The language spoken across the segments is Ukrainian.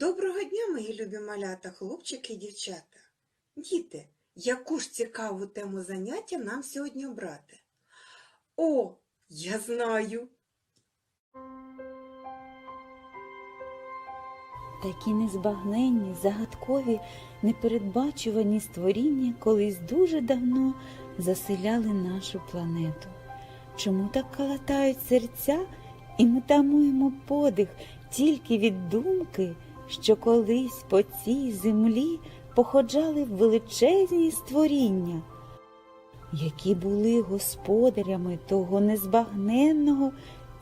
Доброго дня, мої любі малята, хлопчики і дівчата. Діти, яку ж цікаву тему заняття нам сьогодні обрати? О, я знаю! Такі незбагненні, загадкові, непередбачувані створіння колись дуже давно заселяли нашу планету. Чому так калатають серця, і ми тамуємо подих тільки від думки, що колись по цій землі походжали величезні створіння, які були господарями того незбагненного,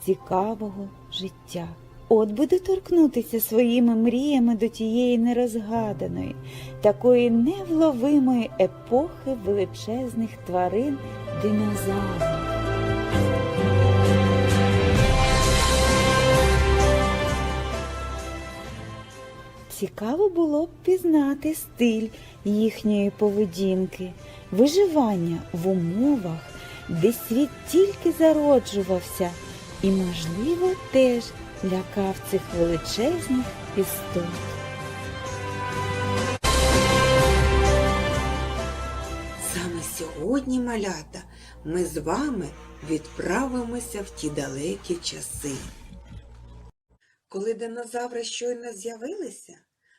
цікавого життя. От би доторкнутися своїми мріями до тієї нерозгаданої, такої невловимої епохи величезних тварин динозаврів. Цікаво було б пізнати стиль їхньої поведінки, виживання в умовах, де світ тільки зароджувався, і, можливо, теж лякав цих величезних істот. Саме сьогодні, малята, ми з вами відправимося в ті далекі часи. Коли динозаври щойно з'явилися,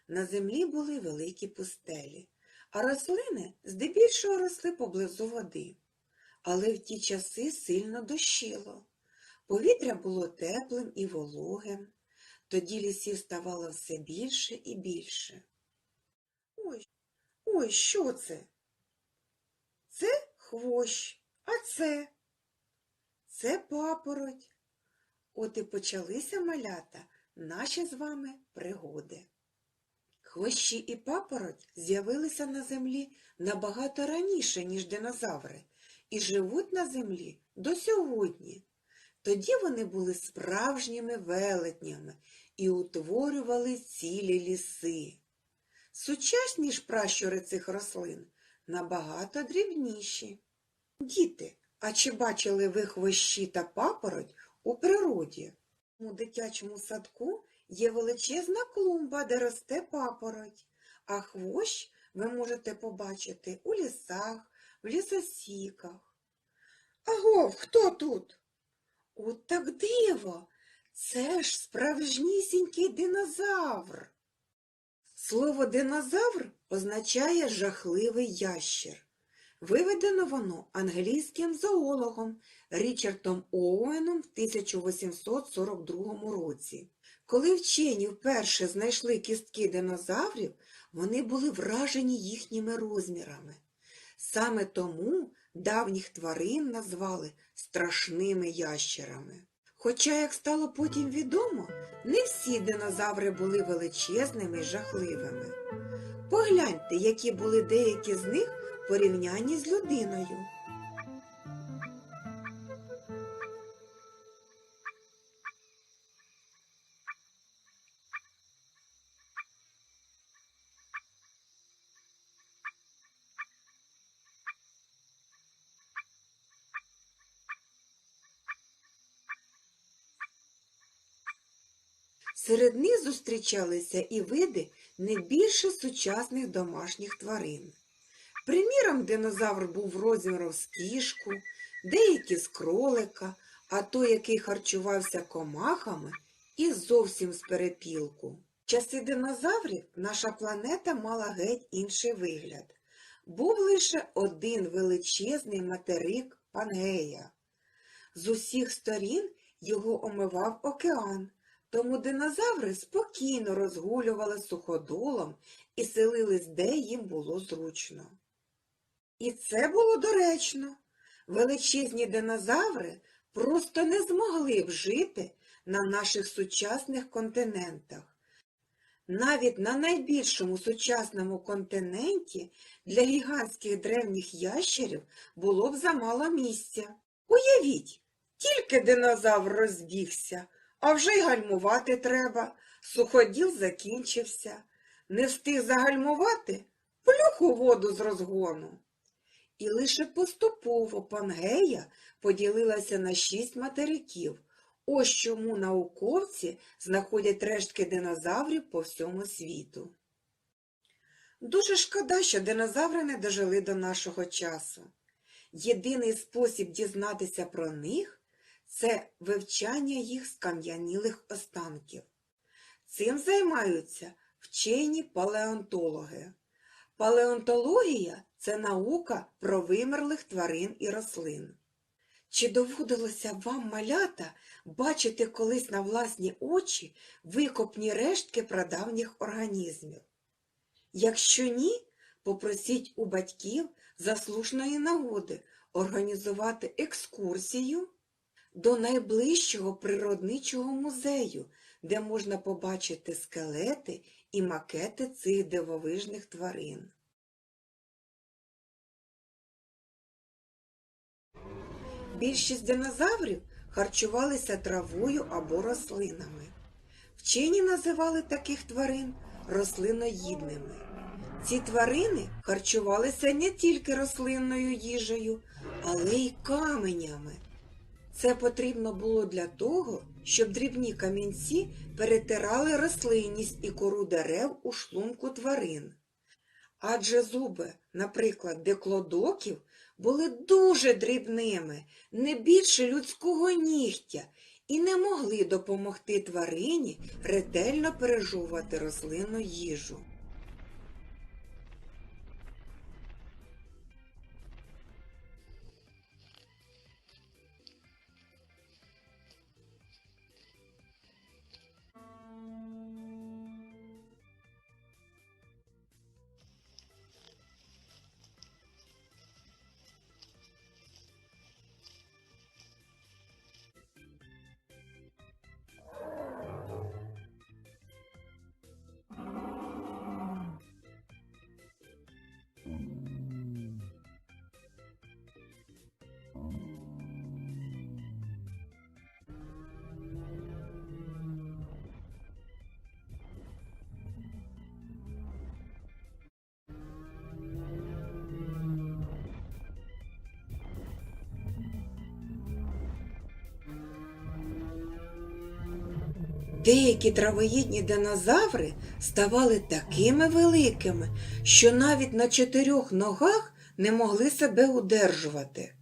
на землі були великі пустелі, а рослини здебільшого росли поблизу води. Але в ті часи сильно дощило. Повітря було теплим і вологим, тоді лісів ставало все більше і більше. Ой, ой, що це? Це хвощ, а це? Це папороть. От і почалися малята наші з вами пригоди. Хвощі і папороть з'явилися на землі набагато раніше, ніж динозаври, і живуть на землі до сьогодні. Тоді вони були справжніми велетнями і утворювали цілі ліси. Сучасні ж пращури цих рослин набагато дрібніші. Діти, а чи бачили ви хвощі та папороть у природі? У дитячому садку є величезна клумба, де росте папороть, а хвощ ви можете побачити у лісах, в лісосіках. Агов, хто тут? От так диво! Це ж справжнісінький динозавр. Слово динозавр означає жахливий ящер. Виведено воно англійським зоологом Річардом Оуеном в 1842 році. Коли вчені вперше знайшли кістки динозаврів, вони були вражені їхніми розмірами. Саме тому давніх тварин назвали страшними ящерами. Хоча, як стало потім відомо, не всі динозаври були величезними й жахливими. Погляньте, які були деякі з них в порівнянні з людиною. Серед них зустрічалися і види не більше сучасних домашніх тварин. Приміром, динозавр був розміром з кішку, деякі з кролика, а той, який харчувався комахами, і зовсім з перепілку. В часи динозаврів наша планета мала геть інший вигляд. Був лише один величезний материк Пангея. З усіх сторін його омивав океан, тому динозаври спокійно розгулювали суходолом і селились, де їм було зручно. І це було доречно. Величезні динозаври просто не змогли б жити на наших сучасних континентах. Навіть на найбільшому сучасному континенті для гігантських древніх ящерів було б замало місця. Уявіть, тільки динозавр розбігся, а вже й гальмувати треба. Суходіл закінчився. Не встиг загальмувати, плюх у воду з розгону. І лише поступово Пангея поділилася на шість материків Ось чому науковці знаходять рештки динозаврів по всьому світу. Дуже шкода, що динозаври не дожили до нашого часу. Єдиний спосіб дізнатися про них це вивчання їх скам'янілих останків. Цим займаються вчені палеонтологи. Палеонтологія це наука про вимерлих тварин і рослин. Чи доводилося вам, малята, бачити колись на власні очі викопні рештки прадавніх організмів? Якщо ні, попросіть у батьків заслушної нагоди організувати екскурсію до найближчого природничого музею, де можна побачити скелети і макети цих дивовижних тварин. Більшість динозаврів харчувалися травою або рослинами. Вчені називали таких тварин рослиноїдними. Ці тварини харчувалися не тільки рослинною їжею, але й каменями. Це потрібно було для того, щоб дрібні камінці перетирали рослинність і кору дерев у шлунку тварин. Адже зуби, наприклад, диклодоків, були дуже дрібними, не більше людського нігтя, і не могли допомогти тварині ретельно пережовувати рослинну їжу. Деякі травоїдні динозаври ставали такими великими, що навіть на чотирьох ногах не могли себе удержувати.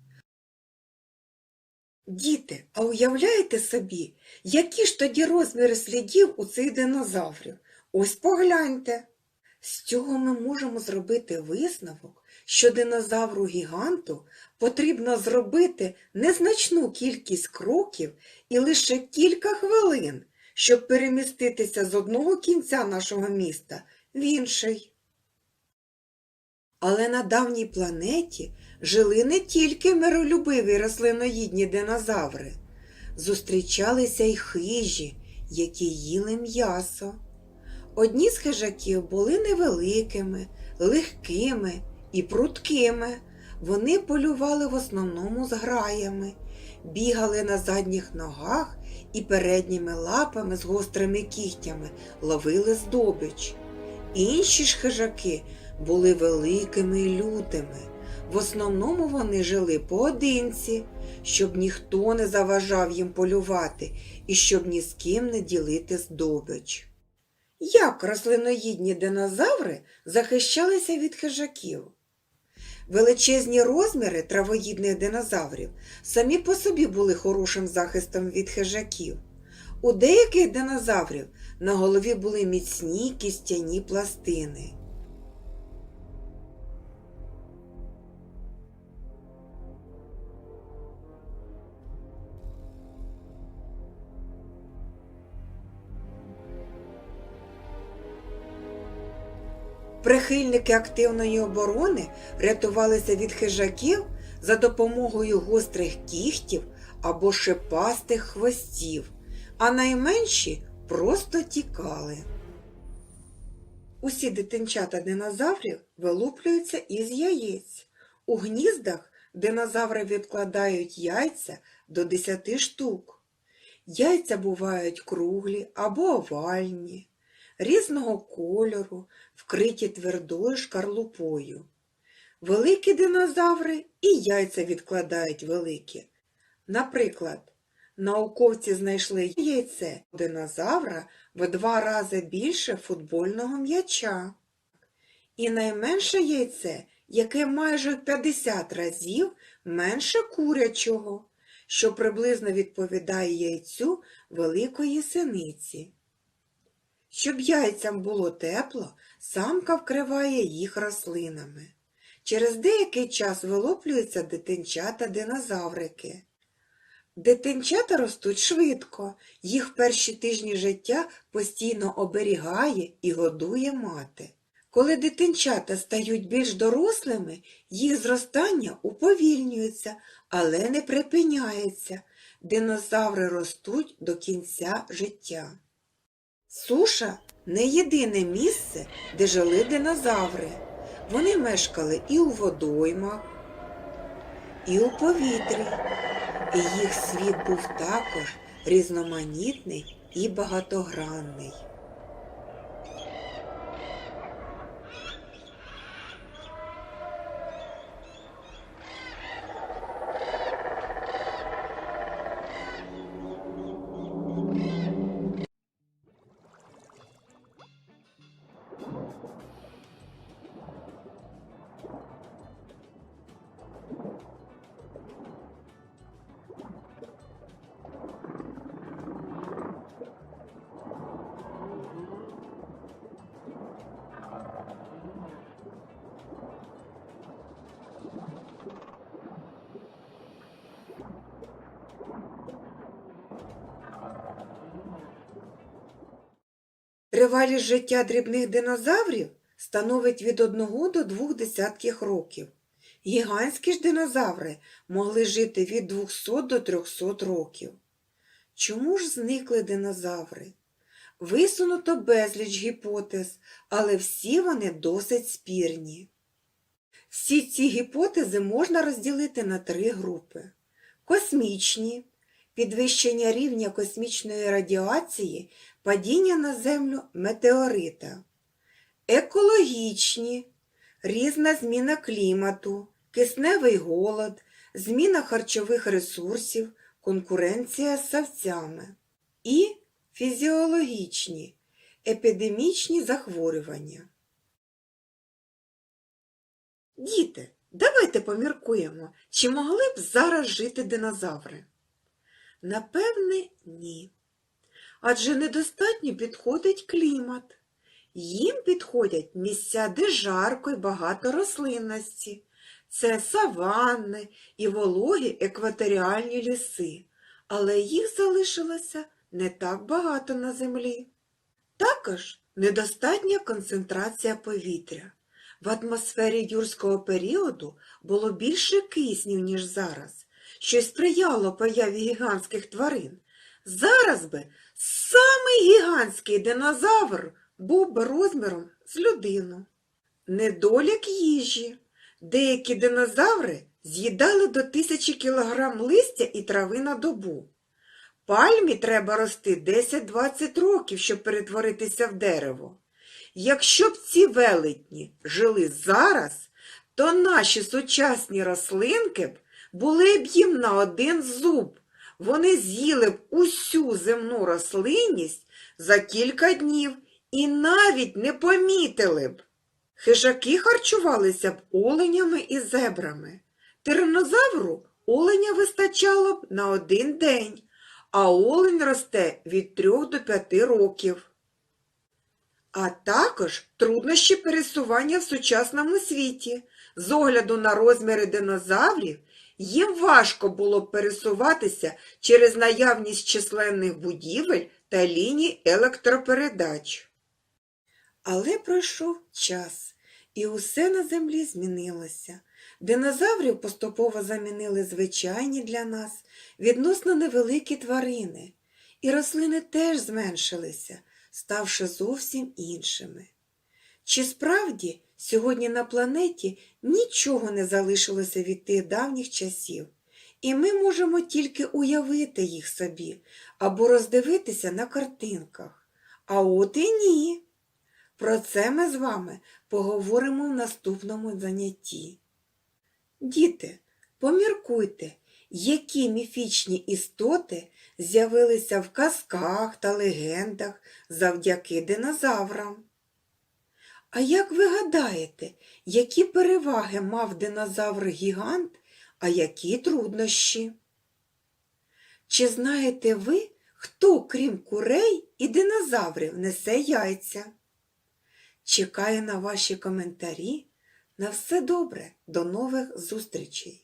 Діти, а уявляєте собі, які ж тоді розміри слідів у цих динозаврів? Ось погляньте. З цього ми можемо зробити висновок, що динозавру гіганту потрібно зробити незначну кількість кроків і лише кілька хвилин, щоб переміститися з одного кінця нашого міста в інший. Але на давній планеті жили не тільки миролюбиві рослиноїдні динозаври, зустрічалися й хижі, які їли м'ясо. Одні з хижаків були невеликими, легкими і прудкими. Вони полювали в основному з граями, бігали на задніх ногах і передніми лапами з гострими кігтями ловили здобич. Інші ж хижаки були великими і лютими. В основному вони жили поодинці, щоб ніхто не заважав їм полювати і щоб ні з ким не ділити здобич. Як рослиноїдні динозаври захищалися від хижаків? Величезні розміри травоїдних динозаврів самі по собі були хорошим захистом від хижаків. У деяких динозаврів на голові були міцні кістяні пластини. Прихильники активної оборони рятувалися від хижаків за допомогою гострих кігтів або шипастих хвостів, а найменші просто тікали. Усі дитинчата динозаврів вилуплюються із яєць. У гніздах динозаври відкладають яйця до 10 штук. Яйця бувають круглі або овальні, різного кольору, вкриті твердою шкарлупою. Великі динозаври і яйця відкладають великі. Наприклад, Науковці знайшли яйце динозавра в два рази більше футбольного м'яча. І найменше яйце, яке майже в 50 разів менше курячого, що приблизно відповідає яйцю великої синиці. Щоб яйцям було тепло, самка вкриває їх рослинами. Через деякий час вилоплюються дитинчата динозаврики. Дитинчата ростуть швидко, їх перші тижні життя постійно оберігає і годує мати. Коли дитинчата стають більш дорослими, їх зростання уповільнюється, але не припиняється. Динозаври ростуть до кінця життя. Суша не єдине місце, де жили динозаври. Вони мешкали і у водоймах, і у повітрі. І їх світ був також різноманітний і багатогранний. Тривалість життя дрібних динозаврів становить від 1 до 2 десятків років. Гігантські ж динозаври могли жити від 200 до 300 років. Чому ж зникли динозаври? Висунуто безліч гіпотез, але всі вони досить спірні. Всі ці гіпотези можна розділити на три групи: космічні, підвищення рівня космічної радіації, падіння на Землю метеорита, екологічні, різна зміна клімату, кисневий голод, зміна харчових ресурсів, конкуренція з савцями і фізіологічні, епідемічні захворювання. Діти, давайте поміркуємо, чи могли б зараз жити динозаври? Напевне, ні. Адже недостатньо підходить клімат. Їм підходять місця, де жарко й багато рослинності. Це саванни і вологі екваторіальні ліси, але їх залишилося не так багато на землі. Також недостатня концентрація повітря. В атмосфері юрського періоду було більше киснів, ніж зараз, що сприяло появі гігантських тварин. Зараз би самий гігантський динозавр був би розміром з людину. Недолік їжі. Деякі динозаври з'їдали до тисячі кілограм листя і трави на добу. Пальмі треба рости 10-20 років, щоб перетворитися в дерево. Якщо б ці велетні жили зараз, то наші сучасні рослинки б були б їм на один зуб. Вони з'їли б усю земну рослинність за кілька днів і навіть не помітили б. Хижаки харчувалися б оленями і зебрами. Тиранозавру оленя вистачало б на один день, а олень росте від 3 до 5 років. А також труднощі пересування в сучасному світі. З огляду на розміри динозаврів, їм важко було пересуватися через наявність численних будівель та ліній електропередач. Але пройшов час, і усе на землі змінилося. Динозаврів поступово замінили звичайні для нас відносно невеликі тварини, і рослини теж зменшилися, ставши зовсім іншими. Чи справді сьогодні на планеті нічого не залишилося від тих давніх часів, і ми можемо тільки уявити їх собі або роздивитися на картинках. А от і ні. Про це ми з вами поговоримо в наступному занятті. Діти, поміркуйте, які міфічні істоти з'явилися в казках та легендах завдяки динозаврам? А як ви гадаєте, які переваги мав динозавр-гігант, а які труднощі? Чи знаєте ви, хто, крім курей і динозаврів, несе яйця? Чекаю на ваші коментарі. На все добре, до нових зустрічей!